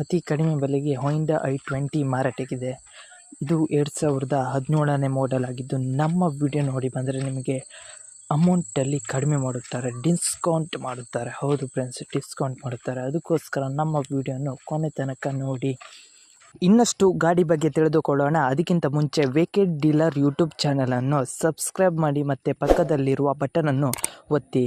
ಅತಿ ಕಡಿಮೆ ಬೆಲೆಗೆ ಹೊಂಡಾ ಐ ಟ್ವೆಂಟಿ ಮಾರಾಟಕ್ಕಿದೆ ಇದು. ಎರಡು ಸಾವಿರದ ಹದಿನೇಳನೇ ಮಾಡೆಲ್ ಆಗಿದ್ದು, ನಮ್ಮ ವಿಡಿಯೋ ನೋಡಿ ಬಂದರೆ ನಿಮಗೆ ಅಮೌಂಟಲ್ಲಿ ಕಡಿಮೆ ಮಾಡುತ್ತಾರೆ ಡಿಸ್ಕೌಂಟ್ ಮಾಡುತ್ತಾರೆ. ಹೌದು ಫ್ರೆಂಡ್ಸ್ ಡಿಸ್ಕೌಂಟ್ ಮಾಡುತ್ತಾರೆ. ಅದಕ್ಕೋಸ್ಕರ ನಮ್ಮ ವಿಡಿಯೋನು ಕೊನೆ ತನಕ ನೋಡಿ. ಇನ್ನಷ್ಟು ಗಾಡಿ ಬಗ್ಗೆ ತಿಳಿದುಕೊಳ್ಳೋಣ. ಅದಕ್ಕಿಂತ ಮುಂಚೆ ವೇಕೆಡ್ ಡೀಲರ್ ಯೂಟ್ಯೂಬ್ ಚಾನಲನ್ನು ಸಬ್ಸ್ಕ್ರೈಬ್ ಮಾಡಿ ಮತ್ತು ಪಕ್ಕದಲ್ಲಿರುವ ಬಟನನ್ನು ಒತ್ತಿ.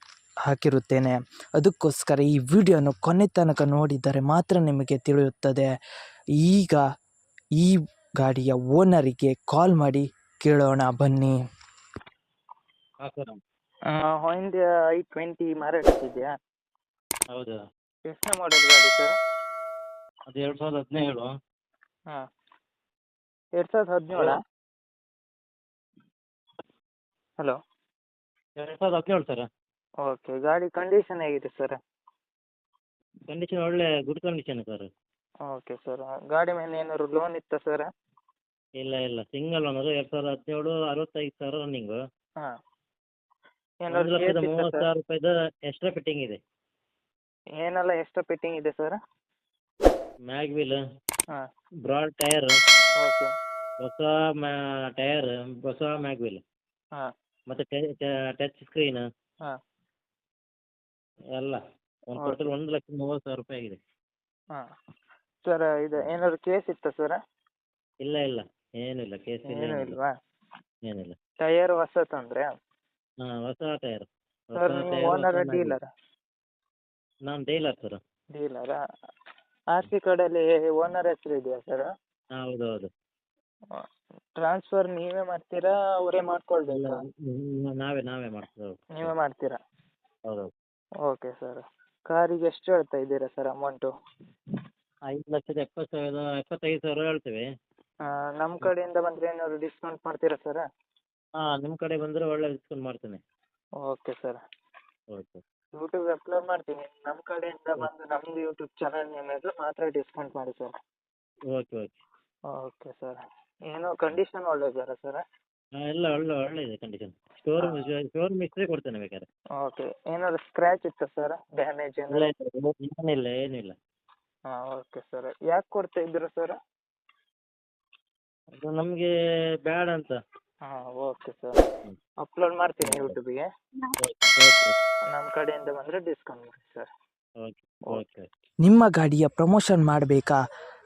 ಹಾಕಿರುತ್ತೇನೆ. ಅದಕ್ಕೋಸ್ಕರ ಈ ವಿಡಿಯೋನು ಕೊನೆ ತನಕ ನೋಡಿದರೆ ಮಾತ್ರ ನಿಮಗೆ ತಿಳಿಯುತ್ತದೆ. ಈಗ ಈ ಗಾಡಿಯ ಓನರಿಗೆ ಕಾಲ್ ಮಾಡಿ ಕೇಳೋಣ ಬನ್ನಿ. ಹಾಂ ಸರ್. ಹೊಂಡ ಐ ಟ್ವೆಂಟಿ ಮಾರಾಟಕ್ಕಿದೆಯಾ ಹೌದು. ಎಷ್ಟನೇ ಮಾಡೆಲ್ ಗಾಡಿ ಸರ್? ಅದು ಎರಡು ಸಾವಿರದ ಹದಿನೇಳು. ಹಾಂ. ಎರಡು ಸಾವಿರದ ಹದಿನೇಳ? ಹಲೋ? ಎರಡು ಸಾವಿರದ ಹದಿನೇಳು ಸರ್. ಓಕೆ ಗಾಡಿ ಕಂಡೀಷನ್ ಹೇಗಿದೆ ಸರ್ ಕಂಡೀಷನ್ ಒಳ್ಳೆ good condition sir okay sir ಗಾಡಿ ಮೇಲೆ ಏನಾದ್ರು ಲೋನ್ ಇತ್ತಾ ಸರ್ ಇಲ್ಲ ಇಲ್ಲ ಸಿಂಗಲ್ ಓನರು ಎರಡು ಸಾವಿರದ ಹದಿನೇಳು ಅರವತ್ತೈದು ಸಾವಿರ ರನ್ನಿಂಗು ಹಾಂ. ಒಂದು ಏನಾದ್ರು ಲಕ್ಷದ ಕೇಸ್ ಇತ್ತಾ ಮೂವತ್ತು ಸರ್ ಸಾವಿರ ರೂಪಾಯಿದ ಎಕ್ಸ್ಟ್ರಾ ಫಿಟ್ಟಿಂಗ್ ಇದೆ. ಏನೆಲ್ಲ ಎಕ್ಸ್ಟ್ರಾ ಫಿಟ್ಟಿಂಗ್ ಇದೆ ಸರ್ ಮ್ಯಾಗ್ ವೀಲ್ ಹಾಂ. ಬ್ರಾಡ್ ಟೈರ್ ಓಕೆ ಹೊಸ ಮ್ಯಾ ಟಯರ್ ಹೊಸ ಮ್ಯಾಗ್ ವೀಲ್ ಹಾಂ. ಮತ್ತು ಟಚ್ ಸ್ಕ್ರೀನ್ ಹಾಂ. ಎಲ್ಲ ಒಂದು. ಟೋಟಲ್ ಒಂದು ಲಕ್ಷದ ಮೂವತ್ತು ಸಾವಿರ ರೂಪಾಯಿ ಆಗಿದೆ. ಹಾಂ. ಸರ್ ಇದು ಏನಾದ್ರು ಕೇಸ್ ಇತ್ತಾ ಸರ್? ಇಲ್ಲ ಇಲ್ಲ. ಏನಿಲ್ಲ ಕೇಸ್ ಇಲ್ಲ ಏನೂ ಏನಿಲ್ಲ. ಇಲ್ವಾ? ಏನಿಲ್ಲ ಅಂದ್ರೆ ಹೊಸ ತಂದ್ರೆ ಹಾಂ ಹೊಸ ಟೈರ್ ಸರ್ ನೀವು ಓನರ್ ಡೀಲರ್? ನಾನು ಡೀಲರ್ ಸರ್. ಡೀಲರಾ? ಆರ್ ಸಿ ಕಾರ್ಡಲ್ಲಿ ಓನರ್ ಹೆಸರು ಇದೆಯಾ ಸರ್? ಹೌದು ಹೌದು ಟ್ರಾನ್ಸ್ಫರ್ ನೀವೇ ಮಾಡ್ತೀರಾ ಅವರೇ ಮಾಡ್ಕೊಳ್ಬೇಕಾ? ನಾವೇ ನಾವೇ ಮಾಡ್ತೀವಿ. ನೀವೇ ಮಾಡ್ತೀರಾ? ಹೌದು ಓಕೆ ಸರ್ ಕಾರಿಗೆ ಎಷ್ಟು ಹೇಳ್ತಾ ಇದ್ದೀರಾ ಸರ್ ಅಮೌಂಟು ಐದು ಲಕ್ಷದ ಎಪ್ಪತ್ತು ಸಾವಿರ ಎಪ್ಪತ್ತೈದು ಸಾವಿರ ಹೇಳ್ತೇವೆ. ನಮ್ಮ ಕಡೆಯಿಂದ ಬಂದರೆ ಏನಾದ್ರು ಡಿಸ್ಕೌಂಟ್ ಮಾಡ್ತೀರಾ ಸರ್ ಹಾಂ ನಿಮ್ಮ ಕಡೆ ಬಂದರೆ ಒಳ್ಳೆ ಡಿಸ್ಕೌಂಟ್ ಮಾಡ್ತೇನೆ. Okay sir okay YouTube upload ಮಾಡ್ತೀನಿ. ನಮ್ಮ ಕಡೆಯಿಂದ ಬಂದು ನಮ್ಮದು ಯೂಟ್ಯೂಬ್ ಚಾನಲ್ ಮೇಲೆ ಮಾತ್ರ ಡಿಸ್ಕೌಂಟ್ ಮಾಡಿ sir okay okay okay sir ಏನು ಕಂಡೀಷನ್ ಒಳ್ಳೆದಿದೆಯಲ್ಲ ಸರ್ ಹಾಂ ಎಲ್ಲ ಒಳ್ಳೆ ಒಳ್ಳೆ ಇದೆ ಕಂಡೀಷನ್ ಶೋರೂಮ್ ಶೋರೂಮ್ ಹಿಸ್ಟ್ರಿ ಕೊಡ್ತೇನೆ ಬೇಕಾದ್ರೆ. ಓಕೆ ಏನಾದ್ರು ಸ್ಕ್ರ್ಯಾಚ್ ಇತ್ತಾ ಸರ್ ಡ್ಯಾಮೇಜ್ ಏನಾದ್ರು? ಏನಿಲ್ಲ ಏನಿಲ್ಲ. ಹಾಂ ಓಕೆ ಸರ್ ಯಾಕೆ ಕೊಡ್ತಾ ಇದ್ದೀರಾ ಸರ್ ಅದು ನಮಗೆ ಬೇಡ ಅಂತ. ಹಾ ಓಕೆ ಸರ್ ಅಪ್ಲೋಡ್ ಮಾಡ್ತೀನಿ ಯೂಟ್ಯೂಬಿಗೆ ನಮ್ಮ ಕಡೆಯಿಂದ ಬಂದ್ರೆ ಡಿಸ್ಕೌಂಟ್ ಮಾಡಿ ಸರ್ ಓಕೆ ಓಕೆ ನಿಮ್ಮ ಗಾಡಿಯ ಪ್ರಮೋಷನ್ ಮಾಡಬೇಕಾ?